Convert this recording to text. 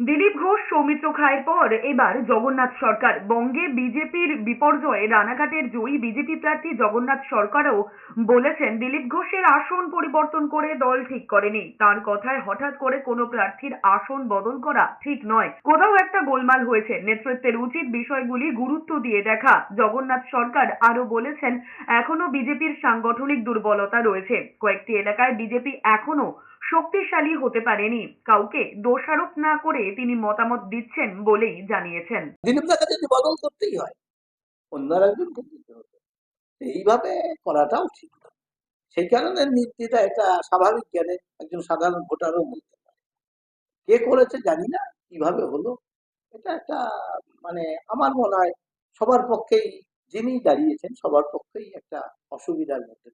দিলীপ ঘোষ, সৌমিত্র খায়ের পর এবার জগন্নাথ সরকার। বঙ্গে বিজেপির বিপর্যয়ে রানাঘাটের জয়ী বিজেপি প্রার্থী জগন্নাথ সরকারও বলেছেন, দিলীপ ঘোষের আসন পরিবর্তন করে দল ঠিক করেনি। তার কথায় হঠাৎ করে কোনো প্রার্থীর আসন বদল করা ঠিক নয়। কোথাও একটা গোলমাল হয়েছে। নেতৃত্বের উচিত বিষয়গুলি গুরুত্ব দিয়ে দেখা। জগন্নাথ সরকার আরও বলেছেন এখনও বিজেপির সাংগঠনিক দুর্বলতা রয়েছে। কয়েকটি এলাকায় বিজেপি এখনও শক্তিশালী হতে পারেনি। কাউকে দোষারোপ না করে তিনি মতামত দিচ্ছেন বলেই জানিয়েছেন। দিলীপ যদি বদল করতেই হয়। অন্য হবে। এইভাবে করাটাও ঠিক সেই কারণে নীতিটা এটা স্বাভাবিক জ্ঞানে একজন সাধারণ ভোটারও বলতে পারে। কে করেছে জানি না, কীভাবে হলো, এটা একটা মানে আমার মনে হয় সবার পক্ষেই যিনি দাঁড়িয়েছেন, সবার পক্ষেই একটা অসুবিধার মধ্যে।